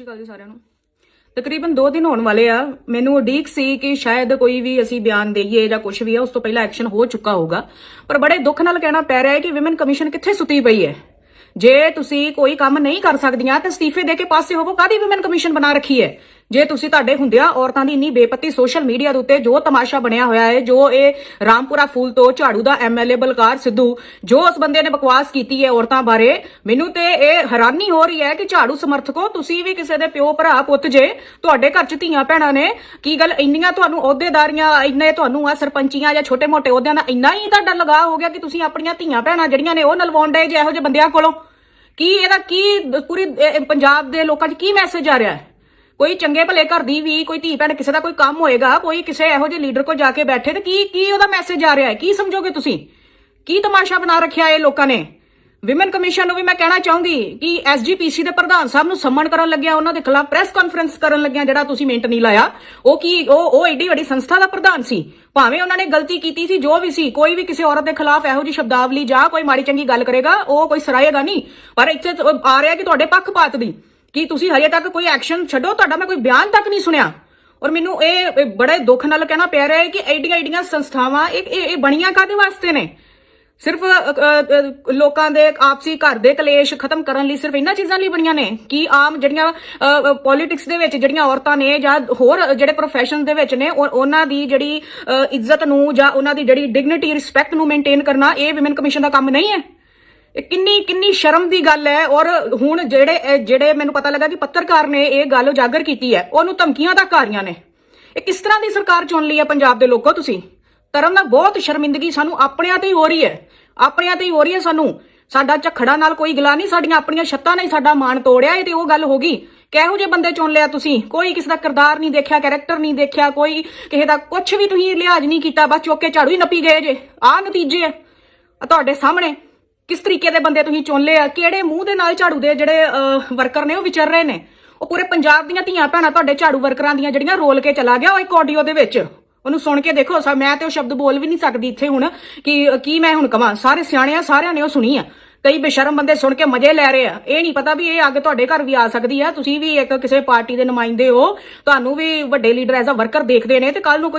ਸ਼੍ਰੀ ਅਕਾਲ ਜੀ ਸਾਰਿਆਂ ਨੂੰ। ਤਕਰੀਬਨ 2 ਦਿਨ ਹੋਣ ਵਾਲੇ ਆ, ਮੈਨੂੰ ਉਡੀਕ ਸੀ ਕਿ ਸ਼ਾਇਦ ਕੋਈ ਵੀ ਅਸੀਂ ਬਿਆਨ ਦੇਈਏ ਜਾਂ ਕੁਝ ਵੀ ਆ, ਉਸ ਤੋਂ ਪਹਿਲਾਂ ਐਕਸ਼ਨ ਹੋ ਚੁੱਕਾ ਹੋਊਗਾ। ਪਰ ਬੜੇ ਦੁੱਖ ਨਾਲ ਕਹਿਣਾ ਪੈ ਰਿਹਾ ਹੈ ਕਿ ਵਿਮਨ ਕਮਿਸ਼ਨ ਕਿੱਥੇ ਸੁੱਤੀ ਪਈ ਹੈ? ਜੇ ਤੁਸੀਂ ਕੋਈ ਕੰਮ ਨਹੀਂ ਕਰ ਸਕਦੀਆਂ, ਤਾਂ ਅਸਤੀਫੇ ਦੇ ਕੇ ਪਾਸੇ ਹੋਵੋ। ਕਾਦੀ ਵਿਮਨ ਕਮਿਸ਼ਨ ਬਣਾ ਰੱਖੀ ਹੈ? ਜੇ ਤੁਸੀਂ ਤੁਹਾਡੇ ਹੁੰਦਿਆਂ ਔਰਤਾਂ ਦੀ ਇੰਨੀ ਬੇਪਤੀ ਸੋਸ਼ਲ ਮੀਡੀਆ ਦੇ ਉੱਤੇ ਜੋ ਤਮਾਸ਼ਾ ਬਣਿਆ ਹੋਇਆ ਹੈ, ਜੋ ਇਹ ਰਾਮਪੁਰਾ ਫੂਲ ਤੋਂ ਝਾੜੂ ਦਾ ਐਮਐਲਏ ਬਲਕਾਰ ਸਿੱਧੂ, ਜੋ ਉਸ ਬੰਦੇ ਨੇ ਬਕਵਾਸ ਕੀਤੀ ਹੈ ਔਰਤਾਂ ਬਾਰੇ, ਮੈਨੂੰ ਤੇ ਇਹ ਹੈਰਾਨੀ ਹੋ ਰਹੀ ਹੈ ਕਿ ਝਾੜੂ ਸਮਰਥਕੋ ਤੁਸੀਂ ਵੀ ਕਿਸੇ ਦੇ ਪਿਓ ਭਰਾ ਪੁੱਤ ਜੇ, ਤੁਹਾਡੇ ਘਰ ਚ ਧੀਆਂ ਭੈਣਾਂ ਨੇ, ਕੀ ਗੱਲ ਇੰਨੀਆਂ ਤੁਹਾਨੂੰ ਅਹੁਦੇਦਾਰੀਆਂ, ਇੰਨੇ ਤੁਹਾਨੂੰ ਆ ਸਰਪੰਚੀਆਂ ਜਾਂ ਛੋਟੇ-ਮੋਟੇ ਅਹੁਦਿਆਂ ਦਾ ਇੰਨਾ ਹੀ ਤੁਹਾਡਾ ਲਗਾਅ ਹੋ ਗਿਆ ਕਿ ਤੁਸੀਂ ਆਪਣੀਆਂ ਧੀਆਂ ਭੈਣਾਂ ਜਿਹੜੀਆਂ ਨੇ ਉਹ ਨਲਵਾਉਣ ਦੇ ਜੇ ਇਹੋ ਜਿਹੇ ਬੰਦਿਆਂ ਕੋਲੋਂ? ਕੀ ਇਹਦਾ ਕੀ ਪੂਰੀ ਪੰਜਾਬ ਦੇ ਲੋਕਾਂ 'ਚ ਕੀ ਮੈਸੇਜ ਆ ਰਿਹਾ ਹੈ? ਕੋਈ ਚੰਗੇ ਭਲੇ ਘਰ ਦੀ ਵੀ, ਕੋਈ ਧੀ ਭੈਣ, ਕਿਸੇ ਦਾ ਕੋਈ ਕੰਮ ਹੋਏਗਾ, ਕੋਈ ਕਿਸੇ ਇਹੋ ਜਿਹੇ ਲੀਡਰ ਕੋਲ ਜਾ ਕੇ ਬੈਠੇ ਤੇ ਕੀ ਕੀ ਉਹਦਾ ਮੈਸੇਜ ਆ ਰਿਹਾ ਹੈ? ਕੀ ਸਮਝੋਗੇ ਤੁਸੀਂ? ਕੀ ਤਮਾਸ਼ਾ ਬਣਾ ਰੱਖਿਆ ਇਹ ਲੋਕਾਂ ਨੇ? ਵਿਮਨ ਕਮਿਸ਼ਨ ਨੂੰ ਵੀ ਮੈਂ ਕਹਿਣਾ ਚਾਹੂੰਗੀ ਕਿ ਐਸਜੀਪੀਸੀ ਦੇ ਪ੍ਰਧਾਨ ਸਾਹਿਬ ਨੂੰ ਸੰਮਣ ਕਰਨ ਲੱਗਿਆ, ਉਹਨਾਂ ਦੇ ਖਿਲਾਫ ਪ੍ਰੈਸ ਕਾਨਫਰੰਸ ਕਰਨ ਲੱਗਿਆ ਜਿਹੜਾ ਤੁਸੀਂ ਮਿੰਟ ਨਹੀਂ ਲਾਇਆ, ਉਹ ਕੀ, ਉਹ ਉਹ ਐਡੀ ਵੱਡੀ ਸੰਸਥਾ ਦਾ ਪ੍ਰਧਾਨ ਸੀ। ਭਾਵੇਂ ਉਹਨਾਂ ਨੇ ਗਲਤੀ ਕੀਤੀ ਸੀ, ਜੋ ਵੀ ਸੀ, ਕੋਈ ਵੀ ਕਿਸੇ ਔਰਤ ਦੇ ਖਿਲਾਫ ਇਹੋ ਜਿਹੀ ਸ਼ਬਦਾਵਲੀ ਜਾਂ ਕੋਈ ਮਾੜੀ ਚੰਗੀ ਗੱਲ ਕਰੇਗਾ, ਉਹ ਕੋਈ ਸਰਾਏਗਾ ਨਹੀਂ। ਪਰ ਇੱਥੇ ਆ ਰਿਹਾ ਕਿ ਤੁਹਾਡੇ ਪੱਖਪਾਤ ਦੀ। ਕਿ ਤੁਸੀਂ ਹਜੇ ਤੱਕ ਕੋਈ ਐਕਸ਼ਨ ਛੱਡੋ? ਤੁਹਾਡਾ ਮੈਂ ਕੋਈ ਬਿਆਨ ਤੱਕ ਨਹੀਂ ਸੁਣਿਆ। ਔਰ ਮੈਨੂੰ ਇਹ ਬੜੇ ਦੁੱਖ ਨਾਲ ਕਹਿਣਾ ਪੈ ਰਿਹਾ ਹੈ ਕਿ ਐਡੀਆਂ ਐਡੀਆਂ ਸੰਸਥਾਵਾਂ, ਇਹ ਇਹ ਬਣੀਆਂ ਕਾਦੇ ਵਾਸਤੇ ਨੇ? ਸਿਰਫ ਲੋਕਾਂ ਦੇ ਆਪਸੀ ਘਰ ਦੇ ਕਲੇਸ਼ ਖਤਮ ਕਰਨ ਲਈ ਸਿਰਫ ਇਹਨਾਂ ਚੀਜ਼ਾਂ ਲਈ ਬਣੀਆਂ ਨੇ? ਕਿ ਆਮ ਜਿਹੜੀਆਂ ਪੋਲਿਟਿਕਸ ਦੇ ਵਿੱਚ ਜਿਹੜੀਆਂ ਔਰਤਾਂ ਨੇ ਜਾਂ ਹੋਰ ਜਿਹੜੇ ਪ੍ਰੋਫੈਸ਼ਨ ਦੇ ਵਿੱਚ ਨੇ ਉਹਨਾਂ ਦੀ ਜਿਹੜੀ ਇੱਜ਼ਤ ਨੂੰ ਜਾਂ ਉਹਨਾਂ ਦੀ ਜਿਹੜੀ ਡਿਗਨਿਟੀ ਰਿਸਪੈਕਟ ਨੂੰ ਮੇਨਟੇਨ ਕਰਨਾ, ਇਹ ਵਿਮਨ ਕਮਿਸ਼ਨ ਦਾ ਕੰਮ ਨਹੀਂ ਹੈ? ਇਹ ਕਿੰਨੀ ਕਿੰਨੀ ਸ਼ਰਮ ਦੀ ਗੱਲ ਹੈ ਔਰ ਹੁਣ ਜਿਹੜੇ ਜਿਹੜੇ ਮੈਨੂੰ ਪਤਾ ਲੱਗਾ ਕਿ ਪੱਤਰਕਾਰ ਨੇ ਇਹ ਗੱਲ ਉਜਾਗਰ ਕੀਤੀ ਹੈ, ਉਹਨੂੰ ਧਮਕੀਆਂ ਤੱਕ ਆ ਰਹੀਆਂ ਨੇ। ਇਹ ਕਿਸ ਤਰ੍ਹਾਂ ਦੀ ਸਰਕਾਰ ਚੁਣ ਲਈ ਹੈ ਪੰਜਾਬ ਦੇ ਲੋਕੋ ਤੁਸੀਂ? ਧਰਮ ਨਾਲ ਬਹੁਤ ਸ਼ਰਮਿੰਦਗੀ ਸਾਨੂੰ ਆਪਣਿਆਂ ਤੇ ਹੀ ਹੋ ਰਹੀ ਹੈ। ਆਪਣਿਆਂ ਤੇ ਹੀ ਹੋ ਰਹੀ ਹੈ ਸਾਨੂੰ। ਸਾਡਾ ਝਖੜਾ ਨਾਲ ਕੋਈ ਗਿਲਾ ਨਹੀਂ, ਸਾਡੀਆਂ ਆਪਣੀਆਂ ਛੱਤਾਂ ਨੇ ਸਾਡਾ ਮਾਣ ਤੋੜਿਆ, ਇਹ ਤੇ ਉਹ ਗੱਲ ਹੋ ਗਈ। ਕਿਹੋ ਜਿਹੇ ਬੰਦੇ ਚੁਣ ਲਿਆ ਤੁਸੀਂ? ਕੋਈ ਕਿਸੇ ਦਾ ਕਿਰਦਾਰ ਨਹੀਂ ਦੇਖਿਆ, ਕੈਰੈਕਟਰ ਨਹੀਂ ਦੇਖਿਆ, ਕੋਈ ਕਿਸੇ ਦਾ ਕੁਝ ਵੀ ਤੁਸੀਂ ਲਿਹਾਜ਼ ਨਹੀਂ ਕੀਤਾ, ਬਸ ਚੁੱਕ ਕੇ ਝਾੜੂ ਹੀ ਨੱਪੀ ਗਏ ਜੇ। ਆਹ ਨਤੀਜੇ ਆ ਤੁਹਾਡੇ ਸਾਹਮਣੇ। ਕਿਸ ਤਰੀਕੇ ਦੇ ਬੰਦੇ ਤੁਸੀਂ ਚੁਣ ਲਏ ਆ? ਕਿਹੜੇ ਮੂੰਹ ਦੇ ਨਾਲ ਝਾੜੂ ਦੇ ਜਿਹੜੇ ਵਰਕਰ ਨੇ ਉਹ ਵਿਚਰ ਰਹੇ ਨੇ? ਉਹ ਪੂਰੇ ਪੰਜਾਬ ਦੀਆਂ ਧੀਆਂ ਭੈਣਾਂ ਤੁਹਾਡੇ ਝਾੜੂ ਵਰਕਰਾਂ ਦੀਆਂ ਜਿਹੜੀਆਂ ਰੋਲ ਕੇ ਚਲਾ ਗਿਆ ਉਹ ਇੱਕ ਆਡੀਓ ਦੇ ਵਿੱਚ। ਉਹਨੂੰ ਸੁਣ ਕੇ ਦੇਖੋ, ਸਾ ਮੈਂ ਤੇ ਉਹ ਸ਼ਬਦ ਬੋਲ ਵੀ ਨਹੀਂ ਸਕਦੀ ਇੱਥੇ ਹੁਣ ਕਿ ਕੀ ਮੈਂ ਹੁਣ ਕਵਾਂ? ਸਾਰੇ ਸਿਆਣੇ ਆ ਸਾਰਿਆਂ ਨੇ ਉਹ ਸੁਣੀ ਆ। ਕਈ ਬੇਸ਼ਰਮ ਬੰਦੇ ਸੁਣ ਕੇ ਮਜ਼ੇ ਲੈ ਰਹੇ ਆ। ਇਹ ਨਹੀਂ ਪਤਾ ਵੀ ਇਹ ਅੱਗ ਤੁਹਾਡੇ ਘਰ ਵੀ ਆ ਸਕਦੀ ਆ। ਤੁਸੀਂ ਵੀ ਇੱਕ ਕਿਸੇ ਪਾਰਟੀ ਦੇ ਨੁਮਾਇੰਦੇ ਹੋ। ਤੁਹਾਨੂੰ ਵੀ ਵੱਡੇ ਲੀਡਰ ਐਜ਼ ਅ ਵਰਕਰ ਦੇਖਦੇ ਨੇ ਤੇ ਕੱਲ ਨੂੰ ਕੋਈ